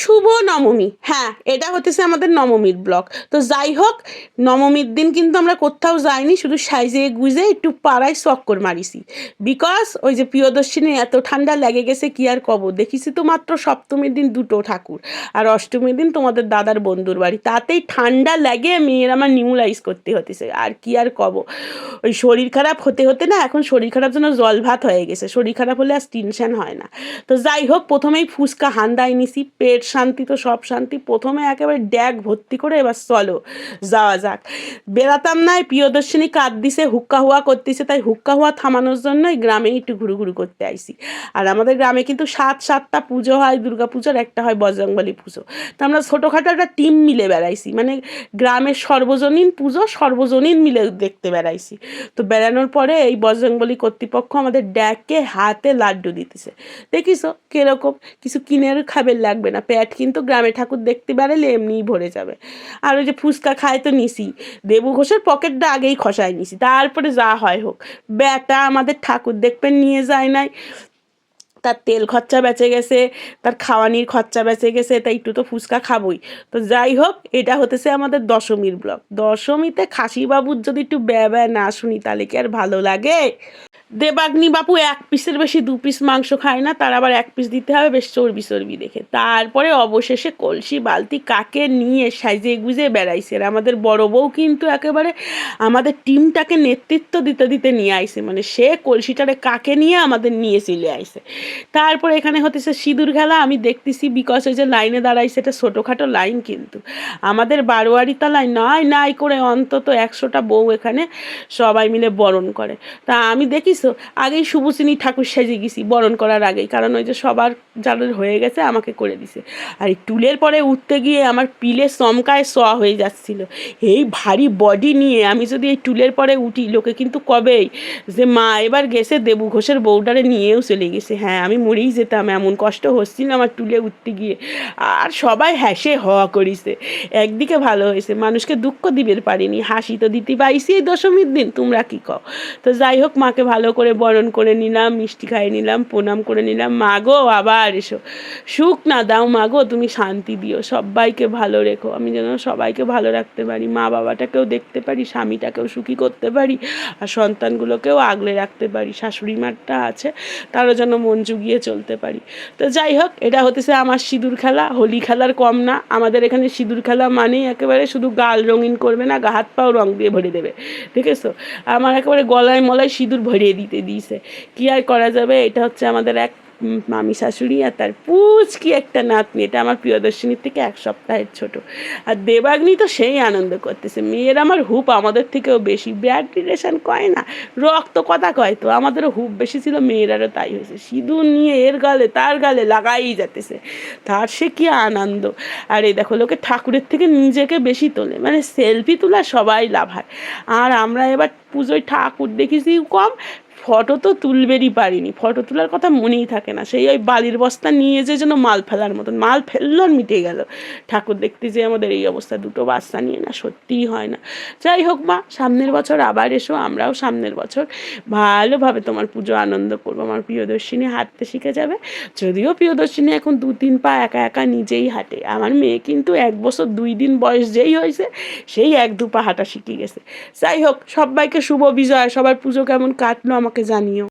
শুভ নবমী। হ্যাঁ এটা হতেছে আমাদের নবমীর ব্লক। তো যাই হোক নবমীর দিন কিন্তু আমরা কোথাও যাইনি, শুধু সাইজে গুজে একটু পাড়ায় চক্কর মারিছি। বিকজ ওই যে প্রিয়দর্শিনী এত ঠান্ডা লেগে গেছে, কি আর কব? দেখিছি তো মাত্র সপ্তমীর দিন দুটো ঠাকুর। আর অষ্টমীর দিন তোমাদের দাদার বন্ধুর বাড়ি। তাতেই ঠান্ডা লাগে মেয়ের আমার নিউলাইজ করতে হতেছে। আর কি আর কব? ওই শরীর খারাপ হতে হতে না এখন শরীর খারাপ যেন জল ভাত হয়ে গেছে। শরীর খারাপ হলে আর টেনশন হয় না। তো যাই হোক, প্রথমেই ফুচকা হান্দায় নিছি, পেট শান্তি তো সব শান্তি। প্রথমে একেবারে ড্যাগ ভর্তি করে এবার চলো, যাওয়া যাক। বেড়াতাম নাই প্রিয়দর্শিনী কাঁদ দিছে, হুক্কা হুয়া করতেছে, তাই হুক্কা হুয়া থামানোর জন্যই গ্রামে একটু ঘুরু ঘুরু করতে আইসি আর আমাদের গ্রামে কিন্তু সাত, সাতটা পুজো হয়, দুর্গা পুজোর, একটা হয় বজরংবলী পুজো। তো আমরা ছোটোখাটো একটা টিম মিলে বেড়াইছি। মানে গ্রামের সর্বজনীন পুজো, সর্বজনীন মিলে দেখতে বেড়াইছি। তো বেড়ানোর পরে এই বজরংবলী কর্তৃপক্ষ আমাদের ড্যাকে হাতে লাড্ডু দিতেছে। দেখিস কীরকম কিছু কিনে খাবে লাগবে না। প্যাট কিন্তু গ্রামে ঠাকুর দেখতে বেড়ালে এমনিই ভরে যাবে। আর ওই যে ফুচকা খায় তো নিছি দেবু ঘোষের পকেটটা আগেই খসায় নিছি তারপরে যা হয় হোক। বেটা আমাদের ঠাকুর দেখবেন নিয়ে যায় নাই। তার তেল খরচা বেঁচে গেছে, তার খাওয়ানির খরচা বেঁচে গেছে, তাই একটু তো ফুচকা খাবই। তো যাই হোক, এটা হতেছে আমাদের দশমীর ব্লগ। দশমীতে খাসিবাবুর যদি একটু ব্যয় ব্যয় না শুনি, তাহলে কি আর ভালো লাগে? দেবাগ্নি বাপু এক পিসের বেশি দু পিস মাংস খায় না, তার আবার এক পিস দিতে হবে, বেশ চর্বি চর্বি দেখে। তারপরে অবশেষে কলসি বালতি কাকে নিয়ে সাইজে গুজে বেড়াইছে? আর আমাদের বড় বউ কিন্তু একেবারে আমাদের টিমটাকে নেতৃত্ব দিতে দিতে নিয়ে আইছে। মানে সে কলসিটারে কাকে নিয়ে আমাদের নিয়ে চলে আইছে। তারপরে এখানে হতেছে সিঁদুর খেলা। আমি দেখতেছি বিকজ ওই যে লাইনে দাঁড়াইছে, এটা ছোটোখাটো লাইন কিন্তু। আমাদের বারোয়ারি তলায় নয় নাই করে অন্তত একশোটা বউ এখানে সবাই মিলে বরণ করে। তা আমি দেখিস আগেই শুভশ্রী ঠাকুর সাজিয়ে গেছি বরণ করার আগেই। কারণ ওই যে সবার যাদের হয়ে গেছে, আমাকে করে দিছে। আর টুলের পরে উঠতে গিয়ে আমার পিলে চমকায় স হয়ে যাচ্ছিল। এই ভারী বডি নিয়ে আমি যদি এই টুলের পরে উঠি, লোকে কিন্তু কবেই যে, মা, এবার গেছে দেবু ঘোষের বউডারে নিয়েও চলে গেছে। হ্যাঁ আমি মরেই যেতাম, এমন কষ্ট হচ্ছিল আমার টুলে উঠতে গিয়ে। আর সবাই হ্যাসে হওয়া করিছে। একদিকে ভালো হয়েছে, মানুষকে দুঃখ দিবের পারিনি, হাসি তো দিতে পাইছি এই দশমীর দিন, তোমরা কী কও? তো যাই হোক, মাকে ভালো করে বরণ করে নিলাম, মিষ্টি খাইয়ে নিলাম, প্রণাম করে নিলাম। মা গো, আবার এসো। সুখ না দাও মা গো, তুমি শান্তি দিও। সবাইকে ভালো রেখো। আমি যেন সবাইকে ভালো রাখতে পারি মা বাবাটাকেও দেখতে পারি, স্বামীটাকেও সুখী করতে পারি, আর সন্তানগুলোকেও আগলে রাখতে পারি, শাশুড়ি মারটা আছে, তারও যেন মন জুগিয়ে চলতে পারি। তো যাই হোক, এটা হতেছে আমার সিঁদুর খেলা, হোলি খেলার কম না। আমাদের এখানে সিঁদুর খেলা মানেই একেবারে শুধু গাল রঙিন করবে না, গা, হাত, পাও রং দিয়ে ভরে দেবে। ঠিক আছে আমার একেবারে গলায় মলায় সিঁদুর ভরিয়ে দিতে দিয়েছে। কী আর করা যাবে? এটা হচ্ছে আমাদের এক মামি শাশুড়ি আর তার পুচকি একটা নাতনি। এটা আমার প্রিয়দর্শিনীর থেকে এক সপ্তাহের ছোট। আর দেবাগ্নি তো সেই আনন্দ করতেছে। মেয়ের আমার হুপ আমাদের থেকেও বেশি। ব্যাড রিলেশন কয় না? রক্ত কথা কয় তো। আমাদেরও হুপ বেশি ছিল, মেয়েরারও তাই হয়েছে। সিঁদুর নিয়ে এর গালে, তার গালে লাগাই যাতেছে। তার সে কি আনন্দ। আর এই দেখো, লোকে ঠাকুরের থেকে নিজেকে বেশি তোলে। মানে সেলফি তোলা সবাই লাভ হয় আর আমরা এবার পুজোয় ঠাকুর দেখেছি কম। ফটো তো তুলবেরই পারিনি। ফটো তোলার কথা মনেই থাকে না। সেই ওই বালির বস্তা নিয়ে যে যেন মাল ফেলার মতন, মাল ফেলল আর মিটে গেল। ঠাকুর দেখতে যে আমাদের এই অবস্থা, দুটো বাচ্চা নিয়ে না সত্যিই হয় না। যাই হোক মা, সামনের বছর আবার এসো, আমরাও সামনের বছর ভালোভাবে তোমার পুজো আনন্দ করব। আমার প্রিয়দর্শিনী হাঁটতে শিখে যাবে। যদিও প্রিয়দর্শিনী এখন দু তিন পা একা একা নিজেই হাঁটে। আমার মেয়ে কিন্তু এক বছর দুই দিন বয়স যেই হয়েছে, সেই এক দু পা হাঁটা শিখে গেছে। যাই হোক, সবাইকে শুভ বিজয়। সবার পুজো কেমন কাটলো আমাকে artesaninho